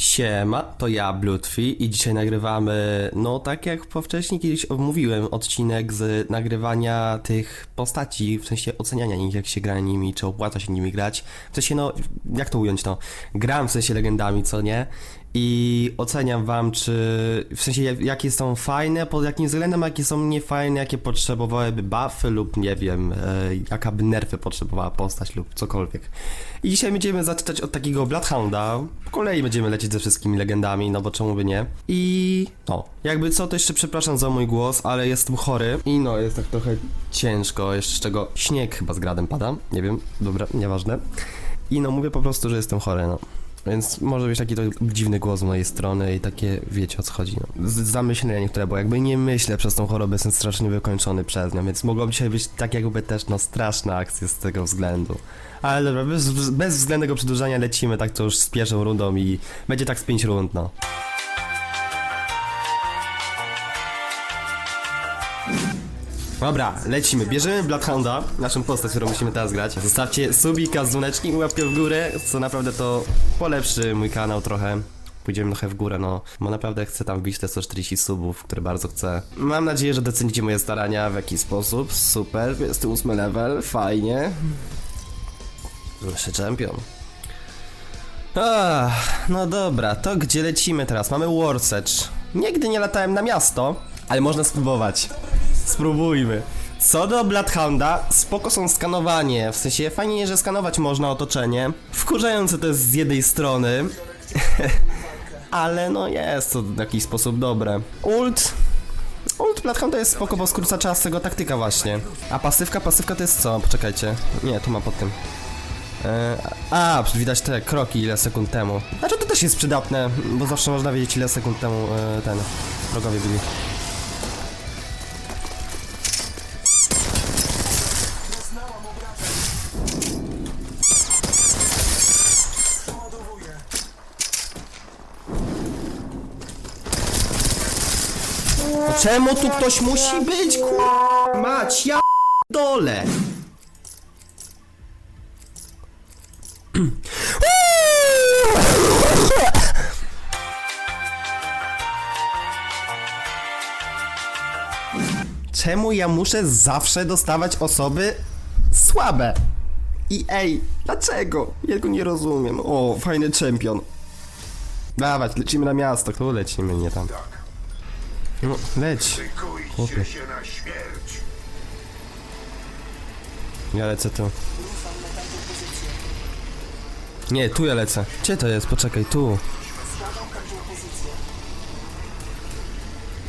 Siema, to ja, Blutfi i dzisiaj nagrywamy, no tak jak wcześniej kiedyś omówiłem odcinek z nagrywania tych postaci, w sensie oceniania nich, jak się gra nimi, czy opłaca się nimi grać. W sensie, no, jak to ująć, no, gram w sensie legendami, co nie? i oceniam wam, czy w sensie jakie są fajne, pod jakim względem, a jakie są niefajne, jakie potrzebowałyby buffy lub nie wiem, e, jaka by nerwy potrzebowała postać lub cokolwiek. I dzisiaj będziemy zaczynać od takiego Bloodhounda, po kolei będziemy lecieć ze wszystkimi legendami, no bo czemu by nie. I no, jakby co, to jeszcze przepraszam za mój głos, ale jestem chory i no, jest tak trochę ciężko, jeszcze czego śnieg chyba z gradem pada, nie wiem, dobra, nieważne. I no, mówię po prostu, że jestem chory, no. Więc może być taki to dziwny głos z mojej strony i takie, wiecie o co chodzi. No. Z zamyślenie, które było, jakby nie myślę przez tą chorobę, jestem strasznie wykończony przez nią, więc mogłoby dzisiaj być tak jakby też, no, straszna akcja z tego względu. Ale dobra, bez, bez względnego przedłużania lecimy tak to już z pierwszą rundą i będzie tak z pięć rund, no. Dobra, lecimy. Bierzemy Bloodhounda, naszą postać, którą musimy teraz grać. Zostawcie subika, dzwoneczki i łapkę w górę, co naprawdę to polepszy mój kanał trochę. Pójdziemy trochę w górę, no. Bo naprawdę chcę tam wbić te 140 subów, które bardzo chcę. Mam nadzieję, że docenicie moje starania w jakiś sposób. Super, 28 level, fajnie. Jeszcze champion. Ach, no dobra, to gdzie lecimy teraz? Mamy Warsetch. Nigdy nie latałem na miasto, ale można spróbować. Spróbujmy. Co do Bloodhounda, spoko są skanowanie, w sensie fajnie, że skanować można otoczenie. Wkurzające to jest z jednej strony, ale no jest to w jakiś sposób dobre. Ult... Ult Bloodhounda jest spoko, bo skróca czas tego taktyka właśnie. A pasywka, pasywka to jest co? Poczekajcie. Nie, tu ma pod tym. E, a, widać te kroki ile sekund temu. Znaczy to też jest przydatne, bo zawsze można wiedzieć ile sekund temu e, ten wrogowie byli. No czemu tu ktoś musi być, kur... Mać, ja dole. Czemu ja muszę zawsze dostawać osoby słabe? I ej, dlaczego? Ja go nie rozumiem. O, fajny czempion. Dawać, lecimy na miasto. Tu lecimy, nie tam. No, leć. Chłopie. się na śmierć. Ja lecę tu. Nie, tu ja lecę. Gdzie to jest? Poczekaj, tu.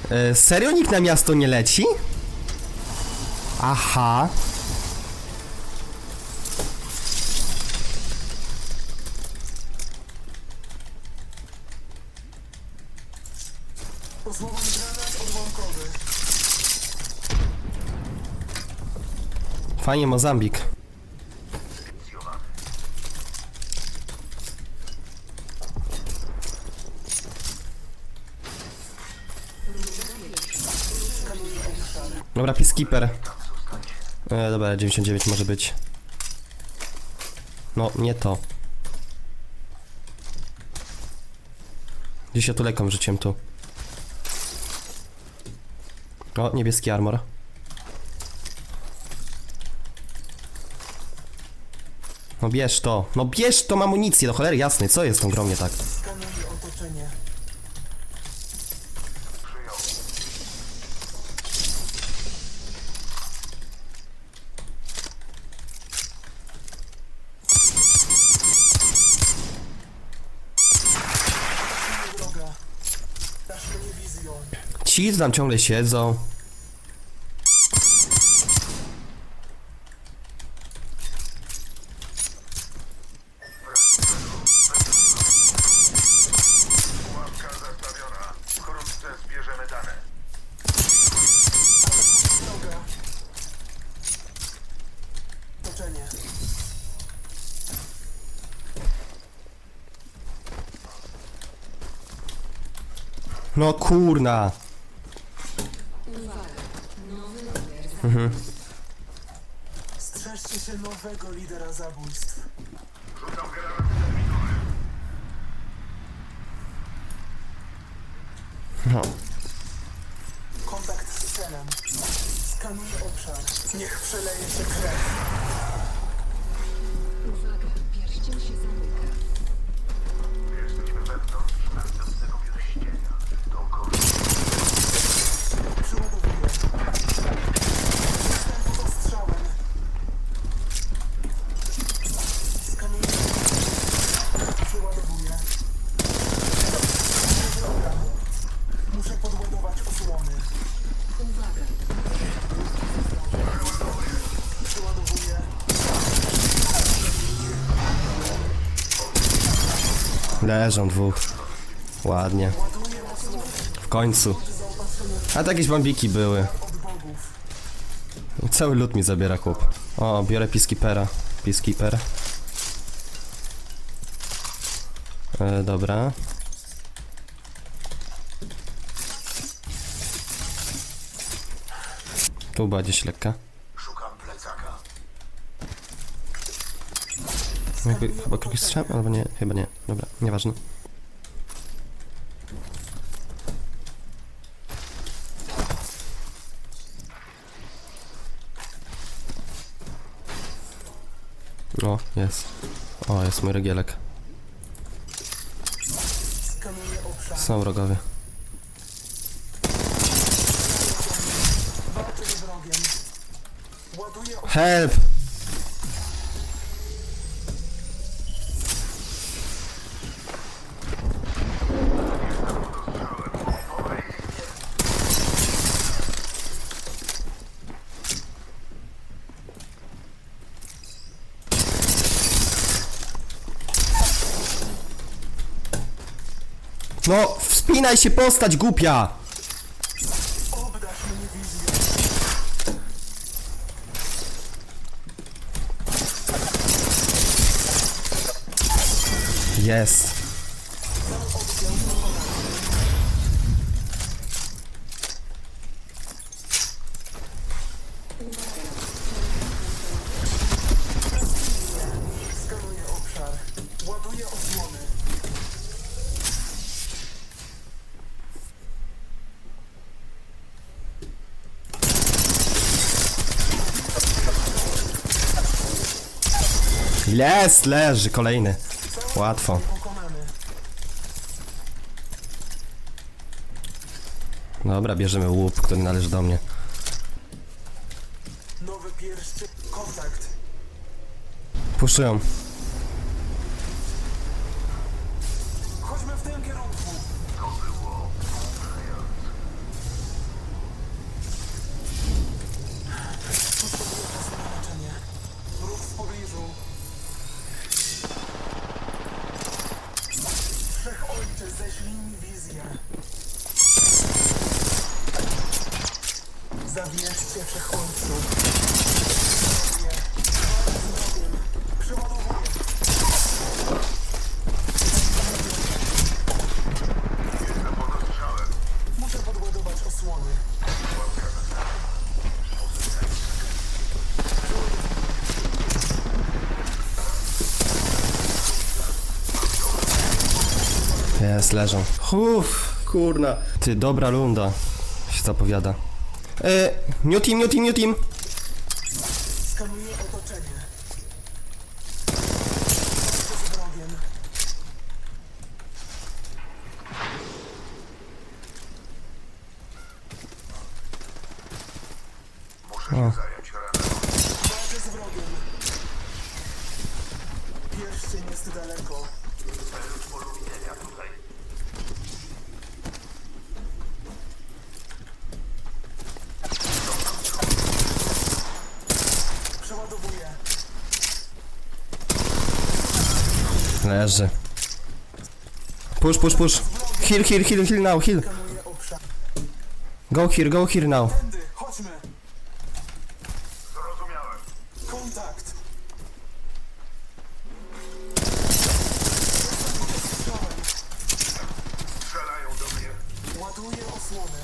E, serio nikt na miasto nie leci? Aha. Fajnie Mozambik. Dobra, Peacekeeper. E, dobra, 99 może być. No, nie to. Dziesiątuleką rzuciłem tu. O, niebieski armor. No bierz to. No bierz tą amunicję, do cholery jasnej. Co jest tą gromnie tak? Skanuj otoczenie. Ci tam ciągle siedzą. No kurna. Mhm. Strzeżcie się nowego lidera zabójstw. Leżą dwóch. Ładnie. W końcu. A to jakieś bombiki były. Cały lód mi zabiera chłop. O, biorę Peacekeepera. Peacekeeper. E, dobra. Tu była gdzieś lekka. Szukam plecaka. Jakby, chyba kroki strzał? Albo nie, chyba nie. Dobra, nieważne. O, jest. O, jest mój regielek. Są wrogowie. Help! No, wspinaj się postać głupia! Jest. Skanuję obszar. Ładuję osłony. Jest, leży, kolejny. Łatwo. Dobra, bierzemy łup, który należy do mnie. Nowy. Kontakt. Leżą. Uff, kurna. Ty, dobra lunda. Się zapowiada. E, new team, new team, new team. Skanuję otoczenie. Walczę z wrogiem. Muszę się zająć ranem. Walczę z wrogiem. Pierścień jest daleko. Cel. Leży. Push, push, push. Heal, heal, heal, heal now, heal. Go here, go here now. Tędy, chodźmy. Zrozumiałem. Kontakt. Strzelają do mnie. Ładuję osłony.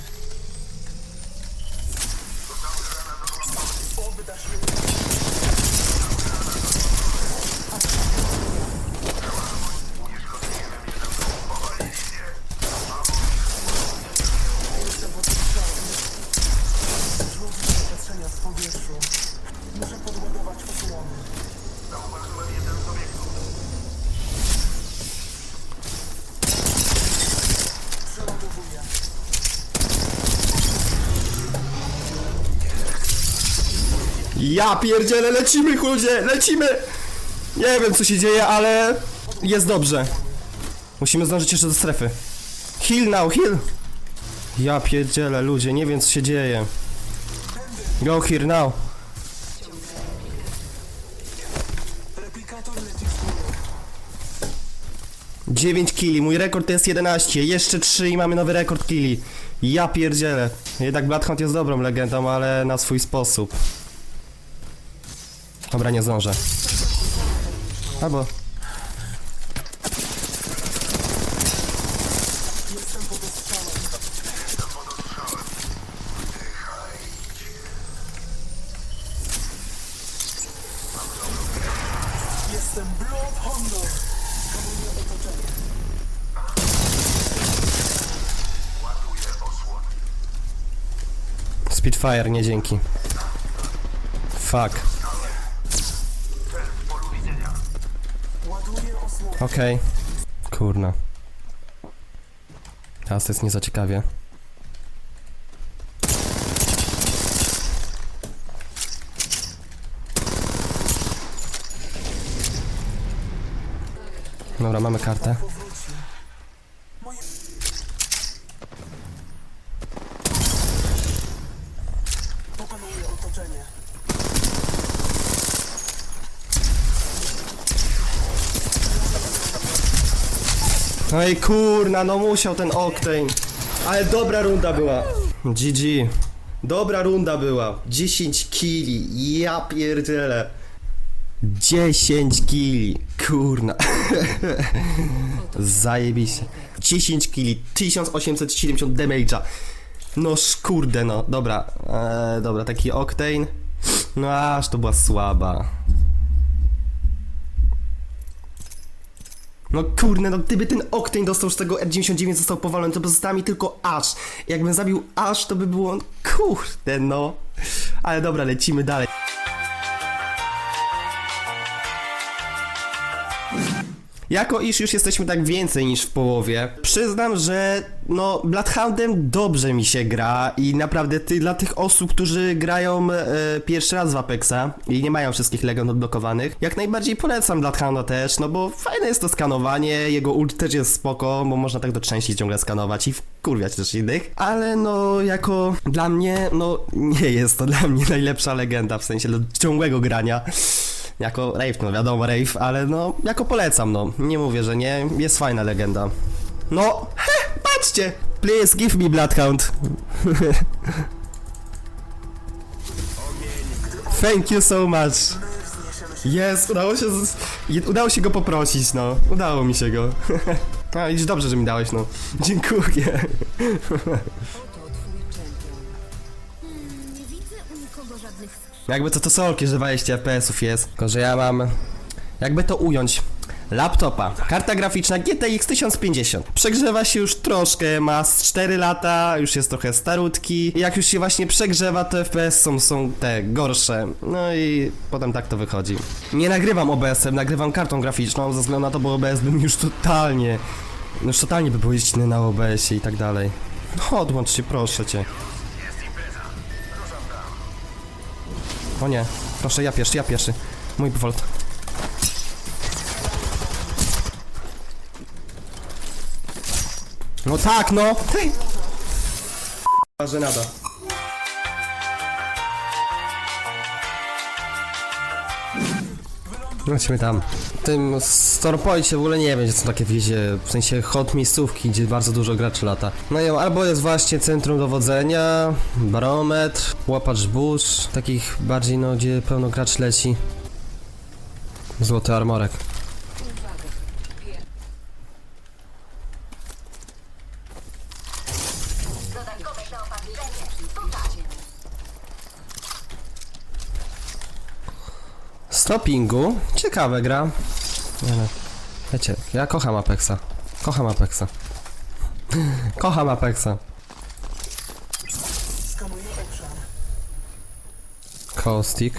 Oddasz mi Ja pierdzielę, lecimy ludzie, lecimy! Nie wiem co się dzieje, ale jest dobrze. Musimy zdążyć jeszcze do strefy. Heal now, heal! Ja pierdzielę ludzie, nie wiem co się dzieje. Go here now. 9 killi, mój rekord to jest 11, jeszcze 3 i mamy nowy rekord killi. Ja pierdzielę. Jednak Bloodhound jest dobrą legendą, ale na swój sposób. Dobra, nie zdążę. Albo... Spitfire, nie dzięki. Fuck. Okej. Kurna. Teraz to jest nie ciekawie. Dobra, mamy kartę. Powróci. Moje... Pokonuję otoczenie. No i kurna, no musiał ten Octane. Ale dobra runda była. GG. Dobra runda była. 10 kili. Ja pierdzielę. 10 kili. Kurna. Zajebiście. 10 kili. 1870 damage'a. No kurde no. Dobra. Eee, dobra, taki Octane. No aż to była słaba. No kurde, no gdyby ten Octane dostał z tego R99 został powalony, to by została mi tylko Ash. Jakbym zabił Ash, to by było... Kurde, no. Ale dobra, lecimy dalej. Jako iż już jesteśmy tak więcej niż w połowie, przyznam, że no Bloodhoundem dobrze mi się gra i naprawdę ty, dla tych osób, którzy grają e, pierwszy raz w Apexa i nie mają wszystkich legend odblokowanych, jak najbardziej polecam Bloodhounda też, no bo fajne jest to skanowanie, jego ult też jest spoko, bo można tak do części ciągle skanować i wkurwiać też innych, ale no jako dla mnie, no nie jest to dla mnie najlepsza legenda w sensie do ciągłego grania. Jako Rave, no wiadomo Rave, ale no, jako polecam, no. Nie mówię, że nie, jest fajna legenda. No, he, patrzcie! Please give me Bloodhound. Thank you so much. Jest, udało się, udało się go poprosić, no. Udało mi się go. No, iż dobrze, że mi dałeś, no. Dziękuję. Jakby to to solki, że 20 FPS-ów jest. Tylko, że ja mam... Jakby to ująć. Laptopa. Karta graficzna GTX 1050. Przegrzewa się już troszkę, ma z 4 lata, już jest trochę starutki. Jak już się właśnie przegrzewa, to FPS są, są te gorsze. No i potem tak to wychodzi. Nie nagrywam OBS-em, nagrywam kartą graficzną, ze względu na to, bo OBS bym już totalnie... no Już totalnie by były na OBS-ie i tak dalej. No odłącz się, proszę cię. O nie, proszę, ja pierwszy, ja pierwszy. Mój Volt. No tak, no! Hej! Lecimy tam. W tym Storpoincie w ogóle nie wiem, gdzie są takie wiezie, w sensie hot miejscówki, gdzie bardzo dużo graczy lata. No i albo jest właśnie centrum dowodzenia, barometr, łapacz burz, takich bardziej no, gdzie pełno graczy leci. Złoty armorek. Stoppingu? Ciekawe gra. No. Wiecie, ja kocham Apexa. Kocham Apexa. kocham Apexa. Skanuję obszar. Caustic.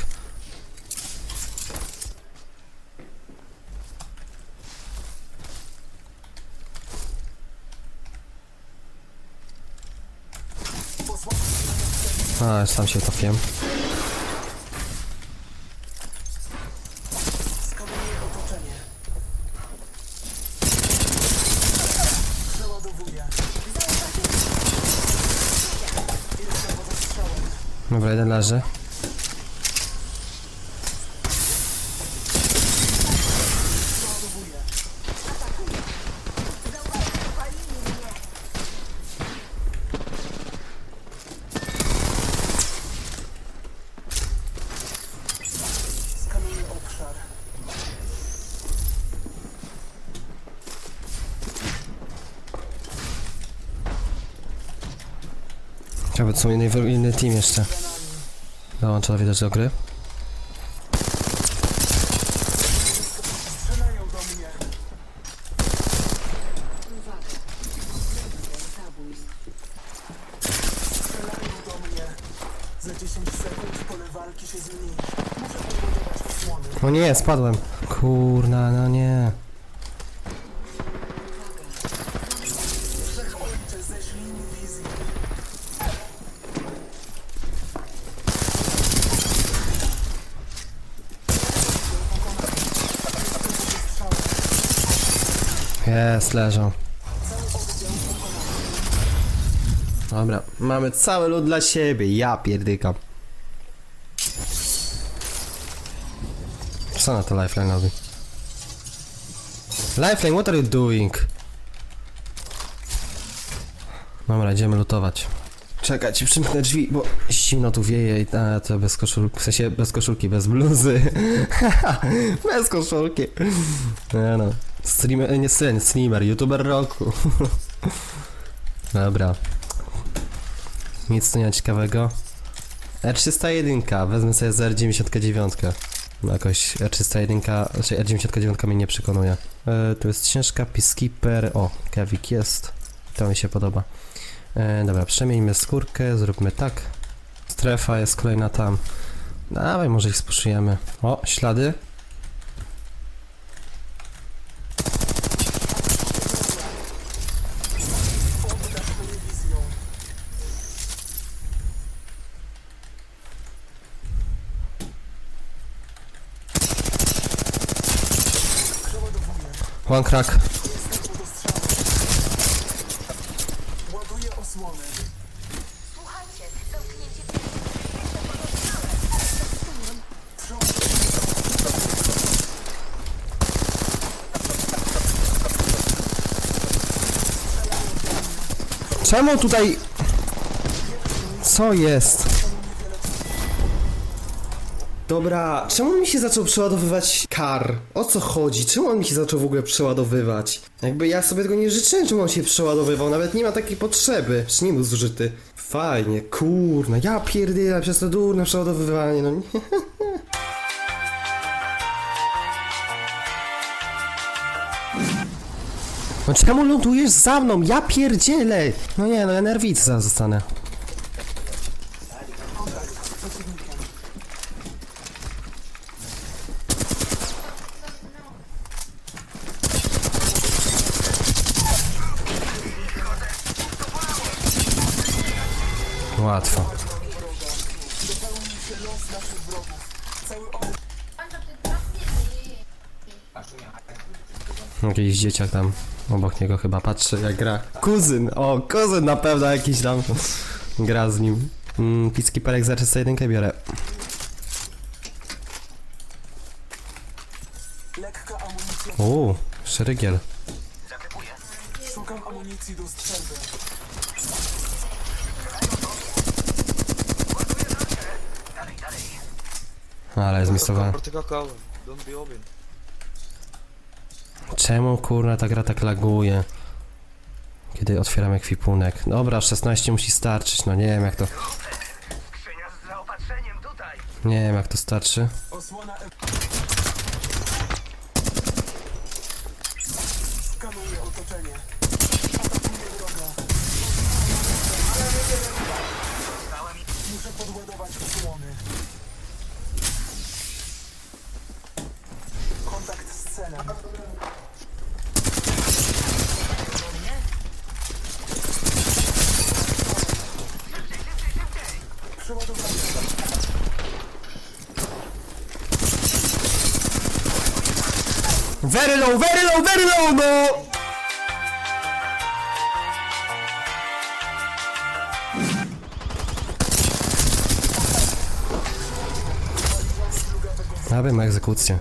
A, sam się topiłem. Leży. Ciekawe, co inny, inny team jeszcze. Dołącza widać do gry. Strzelają do mnie. Uwaga. Zabójstw. Strzelają do mnie. Za 10 sekund pole walki się zmieni. Muszę podbudować osłony. O nie, spadłem. Kurna, no nie. Jest, leżą. Dobra, mamy cały lud dla siebie, ja pierdykam. Co na to Lifeline robi? Lifeline, what are you doing? Dobra, idziemy lutować. Czekajcie, przymknę drzwi, bo zimno tu wieje i a, to bez koszulki, w sensie bez koszulki, bez bluzy. bez koszulki. Nie no. Streamer, nie streamer, streamer, youtuber roku. Dobra. Nic tu nie ma ciekawego. R301, wezmę sobie z R99. No Jakoś R301, znaczy R99 mnie nie przekonuje. E, tu jest ciężka, Peacekeeper, o, Kevik jest. To mi się podoba. E, dobra, przemieńmy skórkę, zróbmy tak. Strefa jest kolejna tam. Dawaj, może ich spuszujemy. O, ślady. One crack. Słuchajcie, zamknięcie Czemu tutaj... Co jest? Dobra, czemu mi się zaczął przeładowywać kar? O co chodzi? Czemu on mi się zaczął w ogóle przeładowywać? Jakby ja sobie tego nie życzyłem, czemu on się przeładowywał, nawet nie ma takiej potrzeby. Przecież nie był zużyty. Fajnie, kurna, ja pierdolę przez to durne przeładowywanie, no nie. No czemu lądujesz za mną? Ja pierdzielę! No nie, no ja nerwicy zostanę. Łatwo. Jakiś dzieciak tam obok niego chyba patrzy jak gra. Kuzyn! O, kuzyn na pewno jakiś tam gra z nim. Mm, Peacekeeperek za 301 biorę. lekka amunicja. Uuu, szerygiel. Szukam amunicji do strzelby. Dalej, dalej. Ale jest misowany. Protokał, don't be open. Czemu kurna ta gra tak laguje? Kiedy otwieram ekwipunek. Dobra, 16 musi starczyć, no nie wiem jak to... Skrzynia z zaopatrzeniem tutaj. Nie wiem jak to starczy. Osłona very low, very low, very low, no! Ja egzekucję.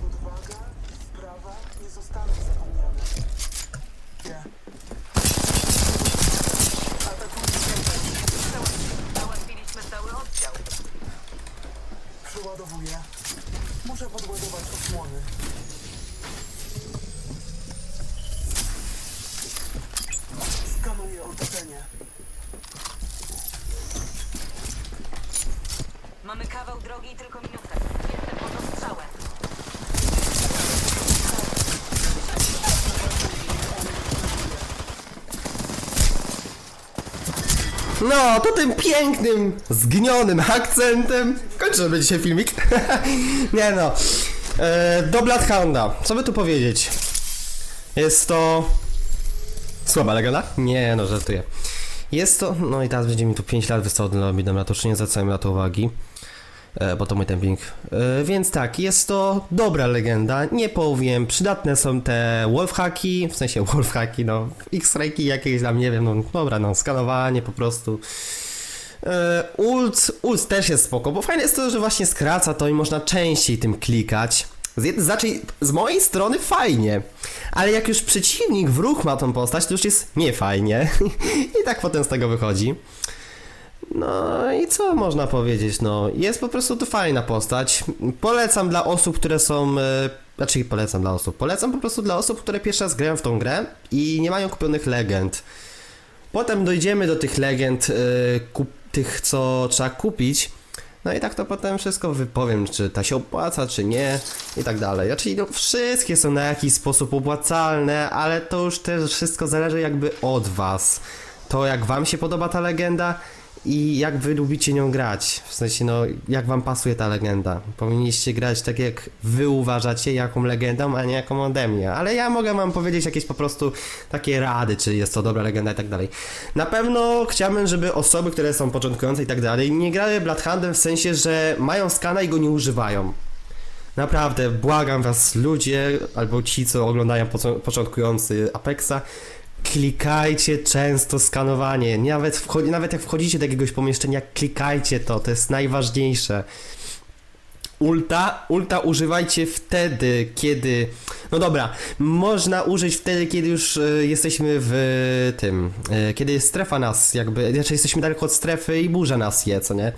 Tym pięknym, zgnionym akcentem kończymy dzisiaj filmik. Nie no. E, do Bloodhounda. Co by tu powiedzieć? Jest to... Słaba legenda? Nie no, żartuję. Jest to... No i teraz będzie mi tu 5 lat wystało dla Bidem na to, już nie zwracałem na to uwagi. E, bo to mój temping. E, więc tak, jest to dobra legenda, nie powiem, przydatne są te wolfhacki, w sensie wolfhacki, no, x-rayki jakieś tam, nie wiem, no dobra, no, skanowanie po prostu. E, ult, ult też jest spoko, bo fajne jest to, że właśnie skraca to i można częściej tym klikać. Z, jed- znaczy, z mojej strony fajnie, ale jak już przeciwnik, wróg ma tą postać, to już jest niefajnie. I tak potem z tego wychodzi. No i co można powiedzieć, no jest po prostu to fajna postać. Polecam dla osób, które są, e, znaczy polecam dla osób, polecam po prostu dla osób, które pierwszy raz grają w tą grę i nie mają kupionych legend. Potem dojdziemy do tych legend, e, kup, tych co trzeba kupić. No i tak to potem wszystko wypowiem, czy ta się opłaca, czy nie i tak dalej. Czyli no, wszystkie są na jakiś sposób opłacalne, ale to już też wszystko zależy jakby od was. To jak wam się podoba ta legenda i jak wy lubicie nią grać. W sensie no, jak wam pasuje ta legenda. Powinniście grać tak jak wy uważacie jaką legendą, a nie jaką ode mnie. Ale ja mogę wam powiedzieć jakieś po prostu takie rady, czy jest to dobra legenda i tak dalej. Na pewno chciałbym, żeby osoby, które są początkujące i tak dalej, nie grały Bloodhoundem w sensie, że mają skana i go nie używają. Naprawdę, błagam was ludzie, albo ci, co oglądają początkujący Apexa, klikajcie często skanowanie. Nawet, wchodzi, nawet jak wchodzicie do jakiegoś pomieszczenia, klikajcie to, to jest najważniejsze. Ulta, ulta używajcie wtedy, kiedy. No dobra, można użyć wtedy, kiedy już e, jesteśmy w tym. E, kiedy strefa nas, jakby. Znaczy, jesteśmy daleko od strefy i burza nas je, co nie?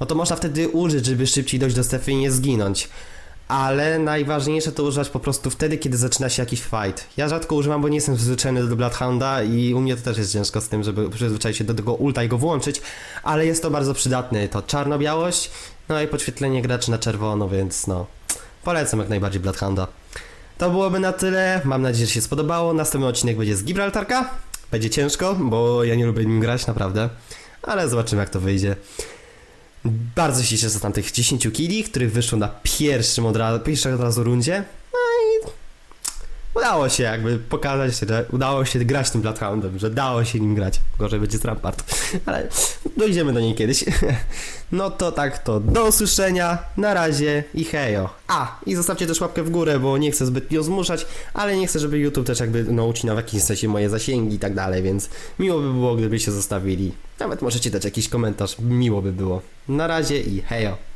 No to można wtedy użyć, żeby szybciej dojść do strefy i nie zginąć. Ale najważniejsze to używać po prostu wtedy, kiedy zaczyna się jakiś fight. Ja rzadko używam, bo nie jestem przyzwyczajony do Bloodhounda i u mnie to też jest ciężko z tym, żeby przyzwyczaić się do tego ulta i go włączyć, ale jest to bardzo przydatne. To czarno-białość, no i podświetlenie graczy na czerwono, więc no, polecam jak najbardziej Bloodhounda. To byłoby na tyle, mam nadzieję, że się spodobało. Następny odcinek będzie z Gibraltarka. Będzie ciężko, bo ja nie lubię nim grać, naprawdę. Ale zobaczymy jak to wyjdzie. Bardzo się cieszę z tamtych 10 kili, których wyszło na pierwszym od razu, pierwszej od razu rundzie. Udało się jakby pokazać, że udało się grać tym Bloodhoundem, że dało się nim grać. Gorzej będzie z Rampart, ale dojdziemy do niej kiedyś. No to tak to, do usłyszenia, na razie i hejo. A, i zostawcie też łapkę w górę, bo nie chcę zbytnio zmuszać, ale nie chcę, żeby YouTube też jakby no, ucinał w jakimś sensie moje zasięgi i tak dalej, więc miło by było, gdybyście zostawili. Nawet możecie dać jakiś komentarz, miło by było. Na razie i hejo.